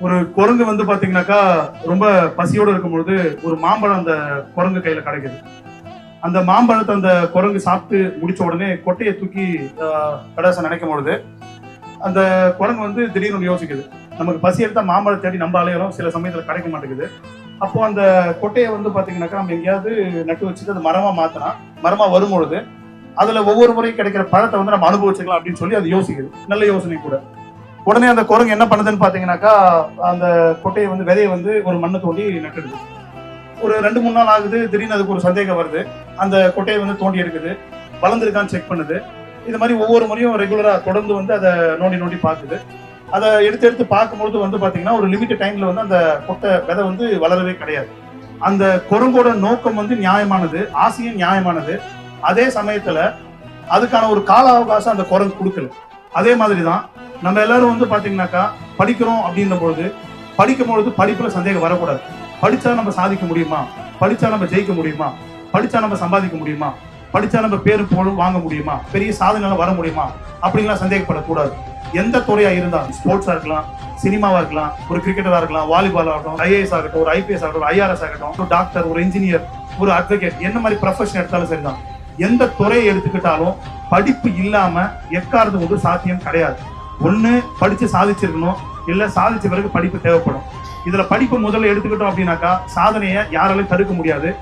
ஒரு குரங்கு வந்து பாத்தீங்கன்னாக்கா ரொம்ப பசியோடு இருக்கும்பொழுது ஒரு மாம்பழம் அந்த குரங்கு கையில கிடைக்குது. அந்த மாம்பழத்தை அந்த குரங்கு சாப்பிட்டு முடிச்ச உடனே கொட்டையை தூக்கி ஆஹ், நினைக்கும் பொழுது அந்த குரங்கு வந்து திடீர்னு யோசிக்குது. நமக்கு பசி எடுத்தா மாம்பழம் தேடி நம்ம அலையிறோம் சில சமயத்தில் கிடைக்க மாட்டேங்குது. அப்போ அந்த கொட்டையை வந்து பார்த்தீங்கன்னாக்கா நம்ம எங்கேயாவது நட்டு வச்சுட்டு அது மரமாக மாற்றினா மரமாக வரும்பொழுது அதில் ஒவ்வொரு முறையும் கிடைக்கிற பழத்தை வந்து நம்ம அனுபவிச்சுக்கலாம் அப்படின்னு சொல்லி அது யோசிக்குது. நல்ல யோசனை கூட. உடனே அந்த குரங்கு என்ன பண்ணுதுன்னு பார்த்தீங்கன்னாக்கா அந்த கொட்டையை வந்து விதையை வந்து ஒரு மண்ணை தோண்டி நட்டுடுது. ஒரு ரெண்டு மூணு நாள் ஆகுது திடீர்னு அதுக்கு ஒரு சந்தேகம் வருது. அந்த கொட்டையை வந்து தோண்டி எடுக்குது. வளர்ந்துருக்கான்னு செக் பண்ணுது. இது மாதிரி ஒவ்வொரு முறையும் ரெகுலராக தொடர்ந்து வந்து அதை நோண்டி நோண்டி பார்க்குது. அதை எடுத்து எடுத்து பார்க்கும்பொழுது வந்து பார்த்தீங்கன்னா ஒரு லிமிட் டைம்ல வந்து அந்த கொட்டை விதை வந்து வளரவே கிடையாது. அந்த குரங்கோட நோக்கம் வந்து நியாயமானது ஆசையும் நியாயமானது. அதே சமயத்துல அதுக்கான ஒரு கால அவகாசம் அந்த குரங்கு கொடுக்கல. அதே மாதிரி தான் நம்ம எல்லாரும் வந்து பாத்தீங்கன்னாக்கா படிக்கிறோம் அப்படின்ற பொழுது படிக்கும் பொழுது படிப்புல சந்தேகம் வரக்கூடாது. படிச்சா நம்ம சாதிக்க முடியுமா? படிச்சா நம்ம ஜெயிக்க முடியுமா? படிச்சா நம்ம சம்பாதிக்க முடியுமா? படிச்சா நம்ம பேரு புகழும் வாங்க முடியுமா? பெரிய சாதனை வர முடியுமா? அப்படின்லாம் சந்தேகப்படக்கூடாது. எந்த துறையா இருந்தாலும் ஸ்போர்ட்ஸா இருக்கலாம் சினிமாவா இருக்கலாம் ஒரு கிரிக்கெட்டரா இருக்கலாம் வாலிபால் ஆகட்டும் ஐஏஎஸ் ஆகட்டும் ஒரு ஐபிஎஸ் ஆகட்டும் ஒரு ஐஆர்எஸ் ஆகட்டும் ஒரு டாக்டர் ஒரு இன்ஜினியர் ஒரு அட்வொகேட் என்ன மாதிரி ப்ரொஃபஷன் எடுத்தாலும் சரிதான். எந்த துறையை எடுத்துக்கிட்டாலும் படிப்பு இல்லாம எக்காரது வந்து சாத்தியம் கிடையாது. ஒண்ணு படிச்சு சாதிச்சிருக்கணும் இல்ல சாதிச்ச பிறகு படிப்பு தேவைப்படும். இதுல படிப்பு முதல்ல எடுத்துக்கிட்டோம் அப்படின்னாக்கா சாதனையை யாராலையும் தடுக்க முடியாது.